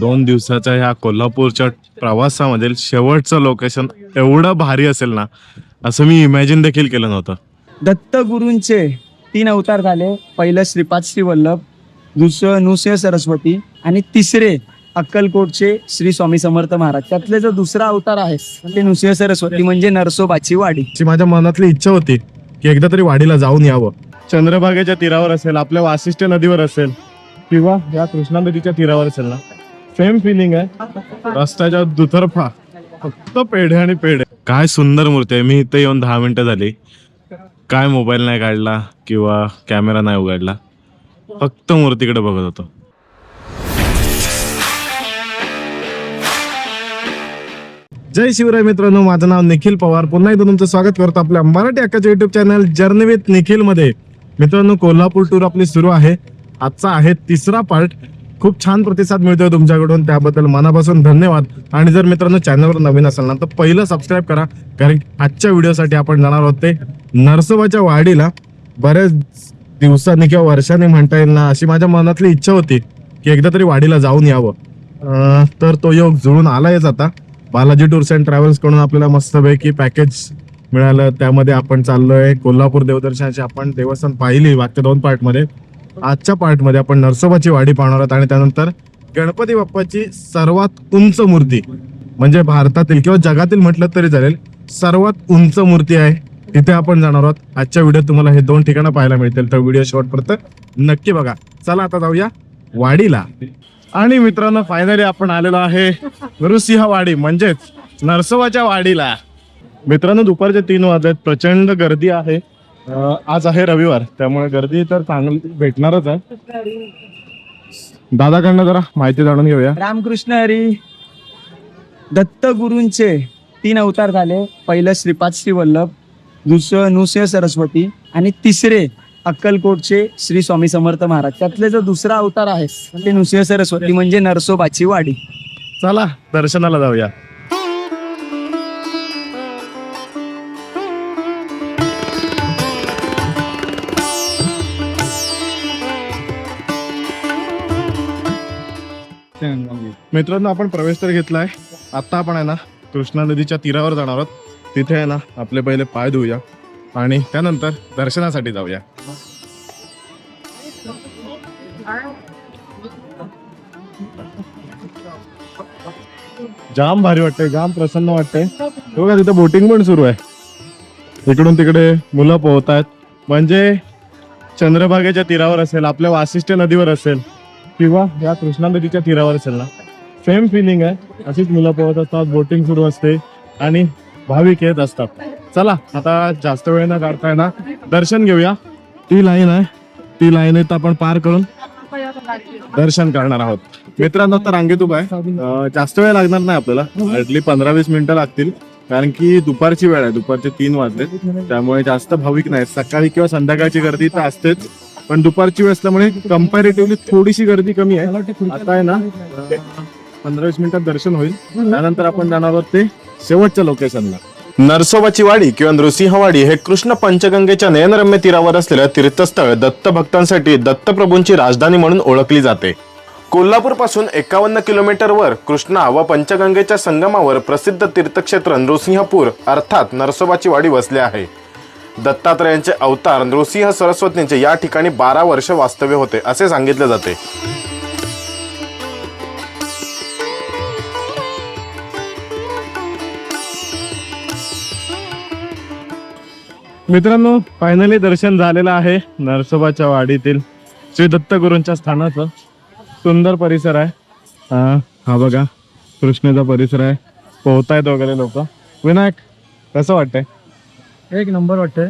दोन दिवसाच्या ह्या कोल्हापूरच्या प्रवासामधील शेवटचं लोकेशन एवढं भारी असेल ना असं मी इमॅजिन देखील केलं नव्हतं. दत्तगुरूंचे तीन अवतार झाले. पहिलं श्रीपाद श्री वल्लभ दुसरं नृसिंह सरस्वती आणि तिसरे अक्कलकोटचे श्री स्वामी समर्थ महाराज. त्यातले जो दुसरा अवतार आहे ते नृसिंह सरस्वती म्हणजे नरसोबाची वाडी. अशी माझ्या मनातली इच्छा होती की एकदा तरी वाडीला जाऊन यावं. चंद्रभागेच्या तीरावर असेल आपल्या वासिष्ठ नदीवर असेल किंवा या कृष्णा नदीच्या तीरावर असेल ना सेम फिलिंग आहे. रस्त्याच्या दुतर्फा फक्त पेढे आणि पेढे. काय सुंदर मूर्ती आहे. मी इथे येऊन दहा मिनिटं झाली. काय मोबाईल नाही काढला किंवा कॅमेरा नाही उघडला. फक्त मूर्तीकडे बघत होतो. जय शिवराय मित्रांनो माझं नाव निखिल पवार. पुन्हा एकदा तुमचं स्वागत करतो आपल्या मराठी अक्काच्या युट्यूब चॅनल जर्नी विथ निखिलमध्ये. मित्रांनो कोल्हापूर टूर आपली सुरू आहे. आजचा आहे तिसरा पार्ट खूप छान प्रतिसाद मिळतोय तुमच्याकडून. त्याबद्दल मनापासून धन्यवाद. आणि जर मित्रांनो चॅनलवर नवीन असाल ना तर पहिलं सबस्क्राईब करा. कारण आजच्या व्हिडिओसाठी आपण जाणार आहोत ते नरसोबाच्या वाडीला. बऱ्याच दिवसांनी किंवा वर्षांनी म्हणता येईल ना अशी माझ्या मनातली इच्छा होती की एकदा तरी वाडीला जाऊन यावं. तर तो योग जुळून आलायच आता. बालाजी टूर्स अँड ट्रॅव्हल्सकडून आपल्याला मस्तपैकी पॅकेज मिळालं. त्यामध्ये आपण चाललोय. कोल्हापूर देवदर्शनाची आपण देवस्थान पाहिली वाक्य दोन पार्टमध्ये आजच्या पार्टमध्ये आपण नरसोबाची वाडी पाहणार आहोत आणि त्यानंतर गणपती बाप्पाची सर्वात उंच मूर्ती म्हणजे भारतातील किंवा जगातील म्हटलं तरी चालेल सर्वात उंच मूर्ती आहे. तिथे आपण जाणार आहोत. आजच्या व्हिडिओत तुम्हाला हे दोन ठिकाणं पाहायला मिळतील. तर व्हिडिओ शॉर्टपर्यंत नक्की बघा. चला आता जाऊया वाडीला. आणि मित्रांनो फायनली आपण आलेलो आहे नृसिंह वाडी म्हणजेच नरसोबाच्या वाडीला. मित्रांनो दुपारचे तीन वाजलेत. प्रचंड गर्दी आहे. आज आहे रविवार त्यामुळे गर्दी तर चांगली भेटणारच आहे. दादाकडनं जरा माहिती जाणून घेऊया. रामकृष्ण हरी दत्तगुरूंचे तीन अवतार झाले. पहिलं श्रीपाद श्री वल्लभ दुसरं नृसिंह सरस्वती आणि तिसरे अक्कलकोटचे श्री स्वामी समर्थ महाराज. त्यातले जो दुसरा अवतार आहे ते नृसिंह सरस्वती म्हणजे नरसोबाची वाडी. चला दर्शनाला जाऊया. मित्रांनो आपण प्रवेश तर घेतलाय. आता आपण आहे ना कृष्णा नदीच्या तीरावर जाणार आहोत. तिथे आहे ना आपले पहिले पाय धुऊया आणि त्यानंतर दर्शनासाठी जाऊया. जाम भारी वाटतंय जाम प्रसन्न वाटतंय. बघा तिथे बोटिंग पण सुरू आहे. इकडून तिकडे मुलं पोहत आहेत म्हणजे चंद्रभागेच्या तीरावर असेल आपल्या वासिष्ठ नदीवर असेल किंवा या कृष्णा नदीच्या तीरावर असेल ना सेम फिलिंग आहे. अशीच मुलं पोहत असतात बोटिंग सुरू असते आणि भाविक येत असतात. चला आता जास्त वेळ न काढताय ना दर्शन घेऊया. ती लाईन आहे. ती लाईन आहे आपण पार करून दर्शन करणार आहोत. मित्रांनो तर रांगेत उभा आहे. जास्त वेळ लागणार नाही आपल्याला. अटली पंधरा वीस मिनिटं लागतील. कारण की दुपारची वेळ आहे. दुपारचे तीन वाजले. त्यामुळे जास्त भाविक नाही सकाळी किंवा संध्याकाळची गर्दी तर असतेच. पण दुपारची वेळ असल्यामुळे कम्पॅरेटिव्हली थोडीशी गर्दी कमी आहे. आता आहे ना पंधरा वीस मिनिटात दर्शन होईल. त्यानंतर आपण जाणार आहोत ते शेवटच्या लोकेशनला. नरसोबाची वाडी किंवा नृसिंहवाडी हे कृष्ण पंचगंगेच्या नयनरम्य तीरावर असलेलं तीर्थस्थळ दत्त भक्तांसाठी दत्तप्रभूंची राजधानी म्हणून ओळखली जाते. कोल्हापूरपासून एकावन्न किलोमीटरवर कृष्णा व पंचगंगेच्या संगमावर प्रसिद्ध तीर्थक्षेत्र नृसिंहपूर अर्थात नरसोबाची वाडी वसले आहे. दत्तात्रयांचे अवतार नृसिंह सरस्वतींचे या ठिकाणी बारा वर्ष वास्तव्य होते असे सांगितले जाते. मित्रांनो फायनली दर्शन झालेलं आहे नरसोबाच्या वाडीतील श्री दत्तगुरूंच्या स्थानाचं. सुंदर परिसर आहे. हा बघा कृष्णेचा परिसर आहे. पोहतायत वगैरे लोक. विनायक कसं वाटतंय? एक नंबर वाटतंय.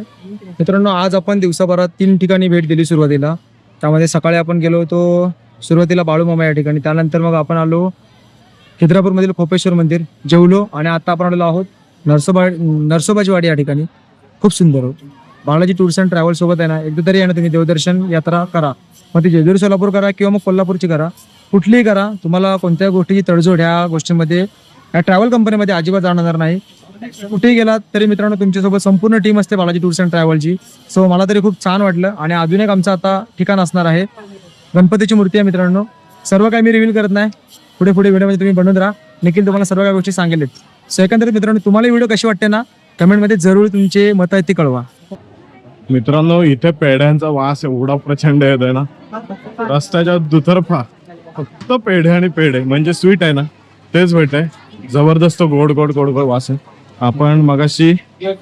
मित्रांनो आज आपण दिवसाभरात तीन ठिकाणी भेट दिली सुरुवातीला. त्यामध्ये सकाळी आपण गेलो होतो सुरुवातीला बाळूमामा या ठिकाणी. त्यानंतर मग आपण आलो खिद्रापूरमधील खोपेश्वर मंदिर जेवलो आणि आता आपण आलेलो आहोत नरसोबा नरसोबाची वाडी या ठिकाणी. खूप सुंदर हो बालाजी टूर्स अँड ट्रॅव्हल सोबत आहे ना एकदा तरी आहे ना तुम्ही देवदर्शन यात्रा करा. मग ती जेजुरी सोलापूर करा किंवा मग कोल्हापूरची करा. कुठलीही करा तुम्हाला कोणत्या गोष्टीची तडजोड ह्या गोष्टींमध्ये या ट्रॅव्हल कंपनीमध्ये अजिबात जाणार नाही. कुठेही गेलात तरी मित्रांनो तुमच्यासोबत संपूर्ण टीम असते बालाजी टूर्स अँड ट्रॅव्हलची सो मला तरी खूप छान वाटलं आणि अजून एक आमचं आता ठिकाण असणार आहे. गणपतीची मूर्ती आहे मित्रांनो. सर्व काही मी रिव्हील करत नाही. पुढे पुढे व्हिडिओमध्ये तुम्ही बनवून राहा. निखिल तुम्हाला सर्व काही गोष्टी सांगेल सो एकंदरीत मित्रांनो तुम्हाला व्हिडिओ कशी वाटते ना कमेंटमध्ये जरूर तुमचे मत आहेत ते कळवा. मित्रांनो इथे पेढ्यांचा वास एवढा प्रचंड येतोय ना रस्त्याच्या दुतर्फा फक्त पेढे आणि पेढे म्हणजे स्वीट आहे ना तेच भेटतंय जबरदस्त गोड गोड गोड गोड वास आहे. आपण मगाशी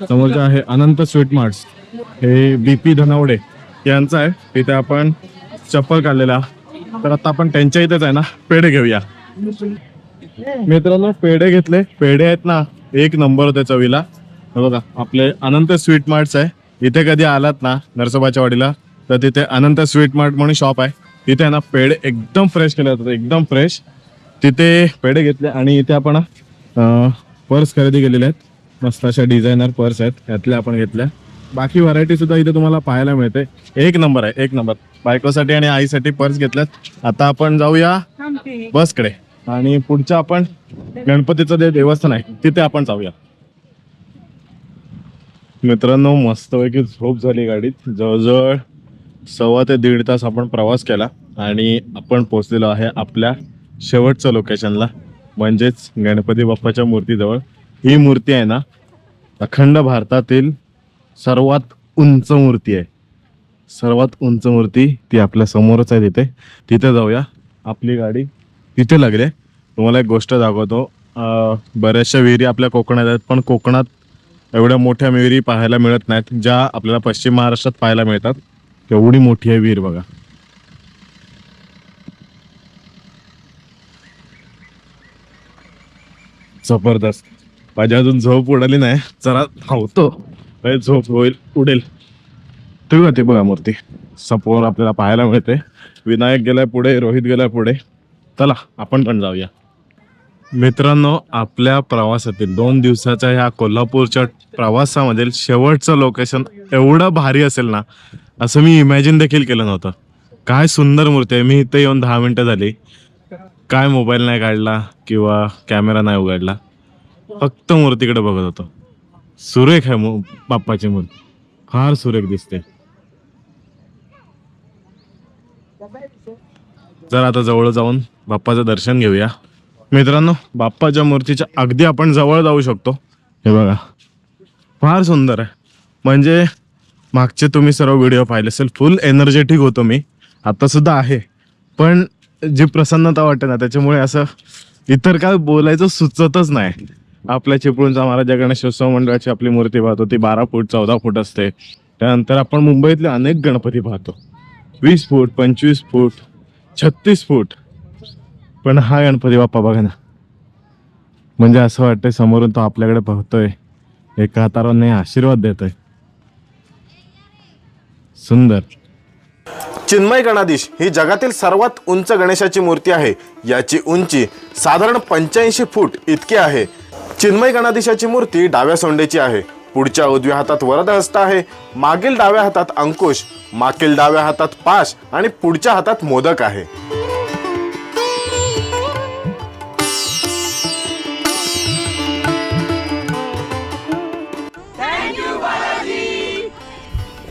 समोरचे आहे अनंत स्वीट मार्ट्स. हे बीपी धनवडे यांचं आहे. तिथे आपण चप्पल काढलेला तर आता आपण त्यांच्या इथेच आहे ना पेढे घेऊया. मित्रांनो पेढे घेतले. पेढे आहेत ना एक नंबर होते चवीला. बघा आपले अनंत स्वीट मार्ट्स आहे. इथे कधी आलात ना नरसोबाच्या वाडीला तर तिथे अनंत स्वीट मार्ट म्हणून शॉप आहे. तिथे ना पेढे एकदम फ्रेश केले जातात एकदम फ्रेश तिथे पेढे घेतले आणि इथे आपण पर्स खरेदी केलेले आहेत. मस्त अशा डिझायनर पर्स आहेत त्यातल्या आपण घेतल्या. बाकी व्हरायटी सुद्धा इथे तुम्हाला पाहायला मिळते. एक नंबर आहे एक नंबर बायकोसाठी आणि आईसाठी पर्स घेतल्यात. आता आपण जाऊया बसकडे आणि पुढच्या आपण गणपतीचं जे देवस्थान आहे तिथे आपण जाऊया. मित्रांनो मस्तपैकी झोप झाली गाडीत. जवळजवळ सव्वा ते दीड तास आपण प्रवास केला आणि आपण पोहोचलेलो आहे आपल्या शेवटच्या लोकेशनला म्हणजेच गणपती बाप्पाच्या मूर्तीजवळ. ही मूर्ती आहे ना अखंड भारतातील सर्वात उंच मूर्ती आहे. सर्वात उंच मूर्ती ती आपल्या समोरच आहे तिथे. तिथे जाऊया. आपली गाडी तिथे लागली तुम्हाला एक गोष्ट दाखवतो. बऱ्याचशा विहिरी आपल्या कोकणात आहेत पण कोकणात एवढ्या मोठ्या विहिरी पाहायला मिळत नाहीत ज्या आपल्याला पश्चिम महाराष्ट्रात पाहायला मिळतात. एवढी मोठी आहे विहीर बघा. जबरदस्त. माझी अजून झोप उडाली नाही. जरा धावतो. झोप होईल उडेल. तुम्ही ते बघा मूर्ती. समोर आपल्याला पाहायला मिळते. विनायक गेलाय पुढे रोहित गेलाय पुढे. चला आपण पण जाऊया. मित्रांनो आपल्या प्रवासातील दोन दिवसाच्या ह्या कोल्हापूरच्या प्रवासामधील शेवटचं लोकेशन एवढं भारी असेल ना असं मी इमॅजिन देखील केलं नव्हतं. काय सुंदर मूर्ती आहे. मी इथे येऊन दहा मिनटं झाली. काय मोबाईल नाही काढला किंवा कॅमेरा नाही उघडला. फक्त मूर्तीकडे बघत होतो. सुरेख आहे मू बाप्पाची मूर्ती. फार सुरेख दिसते. जर आता जवळ जाऊन बाप्पाचं दर्शन घेऊया. मित्रांनो बाप्पाच्या मूर्तीच्या अगदी आपण जवळ जाऊ शकतो. हे बघा. फार सुंदर आहे. म्हणजे मागचे तुम्ही सर्व व्हिडिओ पाहिले असेल फुल एनर्जेटिक होतो मी. आत्तासुद्धा आहे. पण जी प्रसन्नता वाटते ना त्याच्यामुळे असं इतर काय बोलायचं सुचतच नाही. आपल्या चिपळूणचा महाराजा गणेशोत्सव मंडळाची आपली मूर्ती पाहतो ती बारा फूट चौदा फूट असते. त्यानंतर आपण मुंबईतले अनेक गणपती पाहतो. वीस फूट पंचवीस फूट छत्तीस फूट. पण हा गणपती बाप्पा बघा ना. म्हणजे असं वाटतंय समोरून तो आपल्याकडे पाहतोय एका हाताने आशीर्वाद देतोय. सुंदर. चिन्मय गणाधीश ही जगातील सर्वात उंच गणेशाची मूर्ती आहे. याची उंची साधारण पंच्याऐंशी फूट इतकी आहे. चिन्मय गणाधीशाची मूर्ती डाव्या सोंडेची आहे. पुढच्या उजव्या हातात वरद हस्त आहे. मागील डाव्या हातात अंकुश मागील डाव्या हातात पाश आणि पुढच्या हातात मोदक आहे.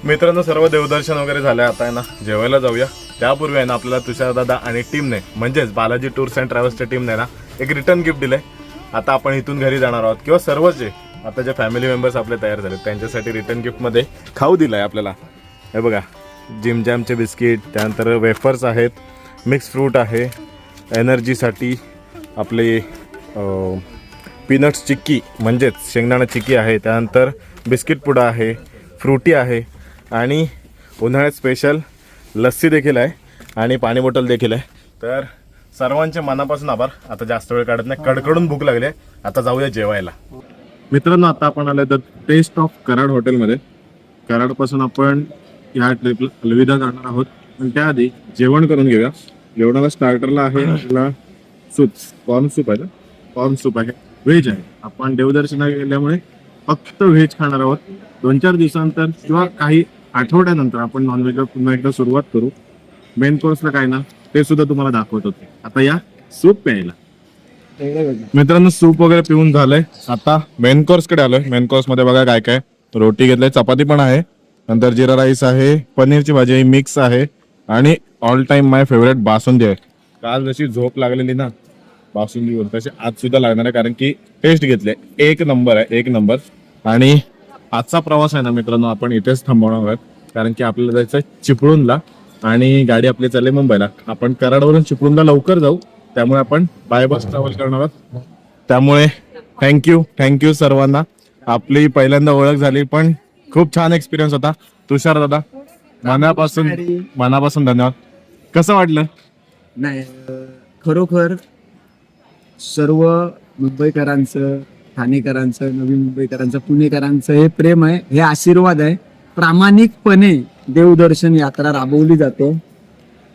मित्रांनो सर्व देवदर्शन वगैरे झालं आता आहे ना. जेवायला जाऊया. त्यापूर्वी आहे ना आपल्याला तुषार दादा आणि टीमने म्हणजेच बालाजी टूर्स अँड ट्रॅव्हल्सच्या टीमने ना एक रिटर्न गिफ्ट दिलंय. आता आपण इथून घरी जाणार आहोत. किंवा सर्वच जे आता जे फॅमिली मेंबर्स आपले तयार झाले त्यांच्यासाठी रिटर्न गिफ्टमध्ये खाऊ दिलाय आपल्याला. हे बघा जिम जॅमचे बिस्किट त्यानंतर वेफर्स आहेत मिक्स फ्रूट आहे एनर्जीसाठी आपले पीनट्स चिक्की म्हणजेच शेंगदाणा चिक्की आहे त्यानंतर बिस्किट पुडा आहे फ्रुटी आहे आणि उन्हाळ्यात स्पेशल लस्सी देखील आहे आणि पाणी बॉटल देखील आहे. तर सर्वांचे मनापासून आभार. आता जास्त वेळ काढत नाही. कडकडून भूक लागली आहे. आता जाऊया जेवायला. मित्रांनो आता आपण आलो तर टेस्ट ऑफ कराड हॉटेलमध्ये कराडपासून आपण ह्या ट्रिपला अलविदा करणार आहोत. पण त्याआधी जेवण करून घेऊया. जेवणाला स्टार्टरला आहे आपला सूप कॉर्न सूप आहे ना? कॉर्न सूप आहे. व्हेज आहे. आपण देवदर्शना गेल्यामुळे फक्त व्हेज खाणार आहोत. दोन चार दिवसानंतर किंवा काही आठवड्यानंतर आपण नॉनव्हेजला पुन्हा एकदा सुरुवात करू. मेन कोर्सला काय ना ते सुद्धा तुम्हाला दाखवत होते. आता या सूप प्यायला. मित्रांनो सूप वगैरे पिऊन झालंय. आता मेन कोर्सकडे आलोय. मेन कोर्समध्ये बघा काय काय. रोटी घेतलंय चपाती पण आहे. नंतर जिरा राईस आहे पनीरची भाजी मिक्स आहे. आणि all time my favourite basundi आहे. काल जशी झोप लागलेली ना बासुंदी तसे आज सुद्धा लागणार आहे कारण की टेस्ट घेतले. एक नंबर आहे एक नंबर आणि आजचा प्रवास आहे ना मित्रांनो आपण इथेच थांबवणार आहोत. कारण की आपल्याला जायचं आहे चिपळूणला. आणि गाडी आपली चालली मुंबईला. आपण कराडवरून चिपळूणला लवकर जाऊ. त्यामुळे आपण बाय बस ट्रॅव्हल करणार आहोत. त्यामुळे थँक्यू थँक्यू सर्वांना. आपली पहिल्यांदा ओळख झाली पण खूप छान एक्सपिरियन्स होता. तुषार दादा मनापासून मनापासून धन्यवाद. कसं वाटलं? नाही खरोखर सर्व मुंबईकरांचं ठाणेकरांचं नवी मुंबईकरांचं पुणेकरांचं हे प्रेम आहे हे आशीर्वाद आहे. प्रामाणिकपणे देवदर्शन यात्रा राबवली जाते.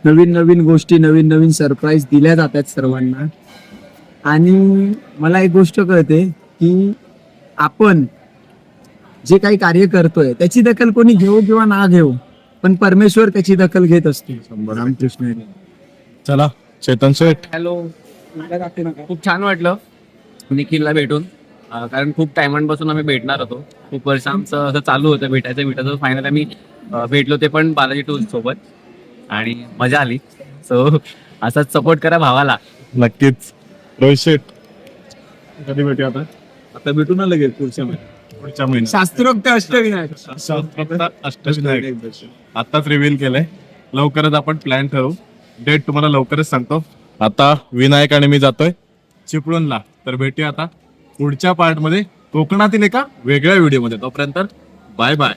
नवीन नवीन गोष्टी नवीन नवीन सरप्राईज दिल्या जातात सर्वांना. आणि मला एक गोष्ट कळते की आपण जे काही कार्य करतोय त्याची दखल कोणी घेऊ किंवा ना घेऊ पण परमेश्वर त्याची दखल घेत असतो. रामकृष्ण. चला चेतन शेठ. हॅलो. खूप छान वाटलं निखिलला भेटून. कारण खूप टायमांपासून आम्ही भेटणार होतो. खूप वर्ष आमचं असं चालू होतं भेटायचं भेटायचं. फायनल आम्ही भेटलो ते पण बालाजी टूर सोबत. आणि मजा आली. सो असाच सपोर्ट करा भावाला. नक्कीच. रोहित शेठ कधी भेटूया आता आता भेटू ना लगेच पुढच्या पुढच्या महिन्यात. शास्त्रोक्त अष्टविनायक. शास्त्रोक्त अष्टविनायक. आताच रिव्हील केलंय. लवकरच आपण प्लॅन ठरवू. डेट तुम्हाला लवकरच सांगतो. आता विनायक आणि मी जातोय चिपळूणला. तर भेटूया आता पुढच्या पार्टमध्ये कोकणातील एका वेगळ्या व्हिडिओमध्ये तोपर्यंत बाय बाय